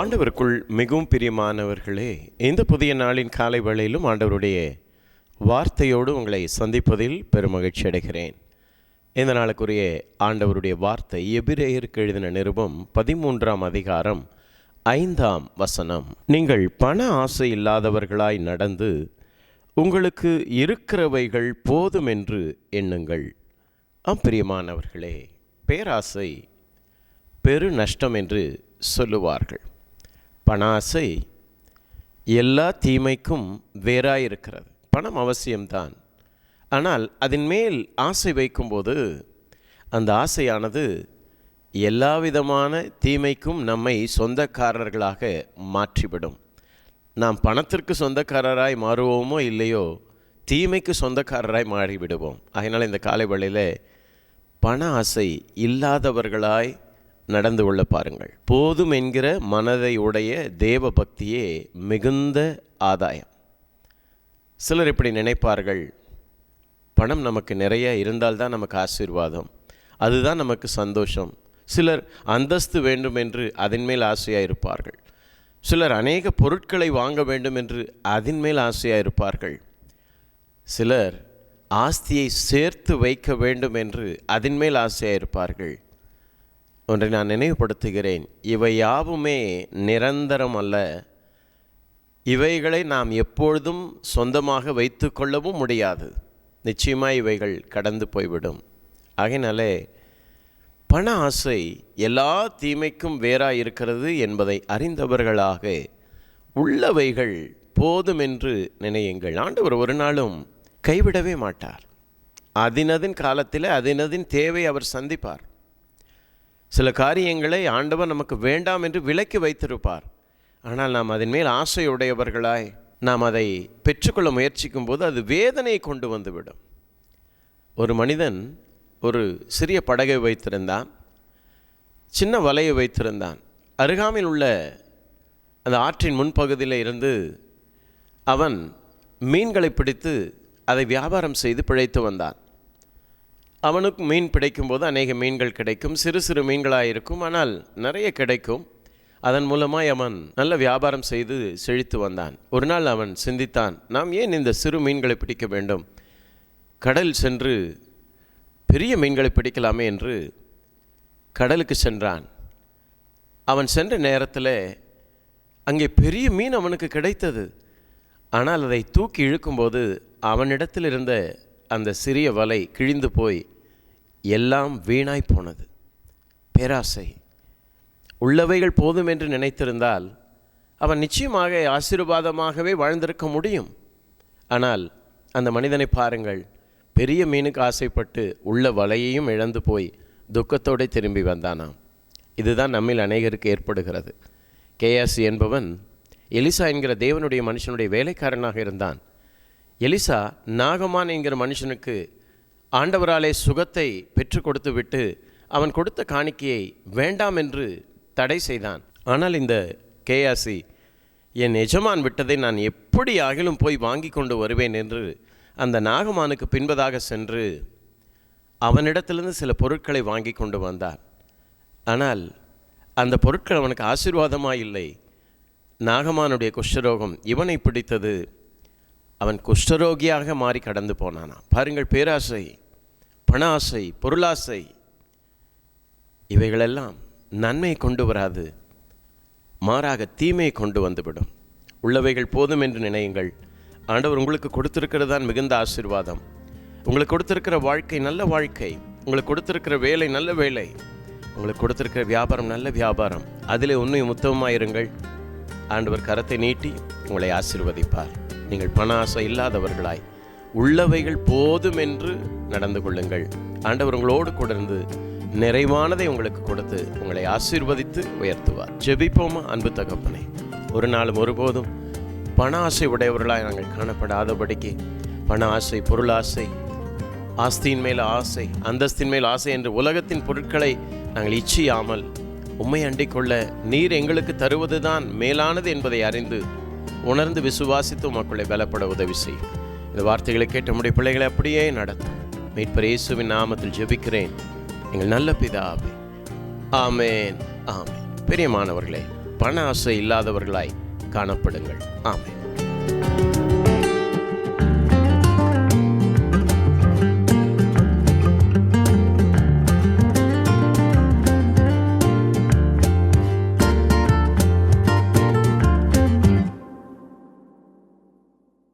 ஆண்டவருக்குள் மிகவும் பிரியமானவர்களே இந்த புதிய நாளின் காலை வேளையிலும் ஆண்டவருடைய வார்த்தையோடு உங்களை சந்திப்பதில் பெருமகிழ்ச்சி அடைகிறேன். இந்த நாளுக்குரிய ஆண்டவருடைய வார்த்தை எபிரேயருக்கு எழுதின நிருபம் பதிமூன்றாம் அதிகாரம் ஐந்தாம் வசனம். நீங்கள் பண ஆசை இல்லாதவர்களாய் நடந்து உங்களுக்கு இருக்கிறவைகள் போதும் என்று எண்ணுங்கள் அப்பிரியமானவர்களே பேராசை பெரு நஷ்டம் என்று சொல்லுவார்கள். பண ஆசை எல்லா தீமைக்கும் வேறாயிருக்கிறது. பணம் அவசியம்தான். ஆனால் அதன் மேல் ஆசை வைக்கும்போது அந்த ஆசையானது எல்லா விதமான தீமைக்கும் நம்மை சொந்தக்காரர்களாக மாற்றிவிடும். நாம் பணத்திற்கு சொந்தக்காரராய் மாறுவோமோ இல்லையோ தீமைக்கு சொந்தக்காரராய் மாறிவிடுவோம். அதனால் இந்த காலை வேளையில் பண ஆசை இல்லாதவர்களாய் நடந்து கொள்ள பாருங்கள். போதும் என்கிற மனதை உடைய தேவ பக்தியே மிகுந்த ஆதாயம். சிலர் இப்படி நினைப்பார்கள் பணம் நமக்கு நிறைய இருந்தால்தான் நமக்கு ஆசீர்வாதம். அதுதான் நமக்கு சந்தோஷம். சிலர் அந்தஸ்து வேண்டும் என்று அதன் மேல் ஆசையாக இருப்பார்கள். சிலர் அநேக பொருட்களை வாங்க வேண்டும் என்று அதன் மேல் ஆசையாக இருப்பார்கள். சிலர் ஆஸ்தியை சேர்த்து வைக்க வேண்டும் என்று அதன் மேல் ஆசையாக இருப்பார்கள். ஒன்றை நான் நினைவுபடுத்துகிறேன். இவை யாவுமே நிரந்தரம் அல்ல. இவைகளை நாம் எப்பொழுதும் சொந்தமாக வைத்து கொள்ளவும் முடியாது. நிச்சயமாக இவைகள் கடந்து போய்விடும். ஆகையினாலே பண ஆசை எல்லா தீமைக்கும் வேறாக இருக்கிறது என்பதை அறிந்தவர்களாக உள்ளவைகள் போதும் என்று நினையுங்கள். ஆண்டவர் ஒரு நாளும் கைவிடவே மாட்டார். அதினதின் காலத்தில் அதினதின் தேவை அவர் சந்திப்பார். சில காரியங்களை ஆண்டவர் நமக்கு வேண்டாம் என்று விலக்கி வைத்திருப்பார். ஆனால் நாம் அதன் மேல் ஆசையுடையவர்களாய் நாம் அதை பெற்றுக்கொள்ள முயற்சிக்கும் போது அது வேதனையை கொண்டு வந்துவிடும். ஒரு மனிதன் ஒரு சிறிய படகை வைத்திருந்தான். சின்ன வலையை வைத்திருந்தான். அருகாமையில் உள்ள அந்த ஆற்றின் முன்பகுதியில் இருந்து அவன் மீன்களை பிடித்து அதை வியாபாரம் செய்து பிழைத்து வந்தான். அவனுக்கு மீன் பிடிக்கும்போது அநேக மீன்கள் கிடைக்கும். சிறு சிறு மீன்களாக இருக்கும் ஆனால் நிறைய கிடைக்கும். அதன் மூலமாய் அவன் நல்ல வியாபாரம் செய்து செழித்து வந்தான். ஒரு நாள் அவன் சிந்தித்தான் நாம் ஏன் இந்த சிறு மீன்களை பிடிக்க வேண்டும்? கடல் சென்று பெரிய மீன்களை பிடிக்கலாமே என்று கடலுக்கு சென்றான். அவன் சென்ற நேரத்தில் அங்கே பெரிய மீன் அவனுக்கு கிடைத்தது. ஆனால் அதை தூக்கி இழுக்கும்போது அவனிடத்தில் இருந்த அந்த சிறிய வலை கிழிந்து போய் எல்லாம் வீணாய் போனது. பேராசை. உள்ளவைகள் போதும் என்று நினைத்திருந்தால் அவன் நிச்சயமாக ஆசீர்வாதமாகவே வாழ்ந்திருக்க முடியும். ஆனால் அந்த மனிதனை பாருங்கள் பெரிய மீனுக்கு ஆசைப்பட்டு உள்ள வலையையும் இழந்து போய் துக்கத்தோடு திரும்பி வந்தானாம். இதுதான் நம்மில் அநேகருக்கு ஏற்படுகிறது. கேஎஸ்சி என்பவன் எலிசா என்கிற தேவனுடைய மனுஷனுடைய வேலைக்காரனாக இருந்தான். எலிசா நாகமான் என்கிற மனுஷனுக்கு ஆண்டவராலே சுகத்தை பெற்று கொடுத்து விட்டு அவன் கொடுத்த காணிக்கையை வேண்டாம் என்று தடை செய்தான். ஆனால் இந்த கேஆசி என் எஜமான் விட்டதை நான் எப்படி ஆகிலும் போய் வாங்கி கொண்டு வருவேன்? என்று அந்த நாகமானுக்கு பின்பதாக சென்று அவனிடத்திலிருந்து சில பொருட்களை வாங்கி கொண்டு வந்தார் ஆனால் அந்த பொருட்கள் அவனுக்கு ஆசீர்வாதமாக இல்லை நாகமானுடைய குஷ்டரோகம் இவனை பிடித்தது அவன் குஷ்டரோகியாக மாறி கடந்து போனானா. பாருங்கள் பேராசை பண ஆசை பொருளாசை இவைகளெல்லாம் நன்மை கொண்டு வராது மாறாக தீமையை கொண்டு வந்துவிடும். உள்ளவைகள் போதும் என்று நினையுங்கள். ஆண்டவர் உங்களுக்கு கொடுத்திருக்கிறது தான் மிகுந்த ஆசீர்வாதம். உங்களுக்கு கொடுத்திருக்கிற வாழ்க்கை நல்ல வாழ்க்கை. உங்களுக்கு கொடுத்திருக்கிற வேலை நல்ல வேலை. உங்களுக்கு கொடுத்திருக்கிற வியாபாரம் நல்ல வியாபாரம். அதிலே உண்மை உத்தமமாக இருங்கள் ஆண்டவர் கரத்தை நீட்டி உங்களை ஆசிர்வதிப்பார். நீங்கள் பண ஆசை இல்லாதவர்களாய் உள்ளவைகள் போதும் என்று நடந்து கொள்ளுங்கள். ஆண்டவர் உங்களோடு கூட இருந்து நிறைவானதை உங்களுக்கு கொடுத்து உங்களை ஆசீர்வதித்து உயர்த்துவார். ஜெபிப்போமா அன்பு தகப்பனே? ஒரு நாளும் ஒருபோதும் பண ஆசை உடையவர்களாய் நாங்கள் காணப்படாதபடிக்கு பண ஆசை பொருளாசை ஆஸ்தியின் மேல் ஆசை அந்தஸ்தின் மேல் ஆசை என்று உலகத்தின் பொருட்களை நாங்கள் இச்சியாமல் உண்மை அண்டிக்கொள்ள நீர் எங்களுக்கு தருவதுதான் மேலானது என்பதை அறிந்து உணர்ந்து விசுவாசித்து உமக்குள்ளே பலப்பட உதவி செய்யும். இந்த வார்த்தைகளை கேட்ட நம்முடைய பிள்ளைகளை அப்படியே நடத்தும் மீட்பர் இயேசுவின் நாமத்தில் ஜெபிக்கிறேன். எங்கள் நல்ல பிதாவே. ஆமேன் ஆமேன். பெரியமானவர்களே பண ஆசை இல்லாதவர்களாய் காணப்படுங்கள். ஆமேன்.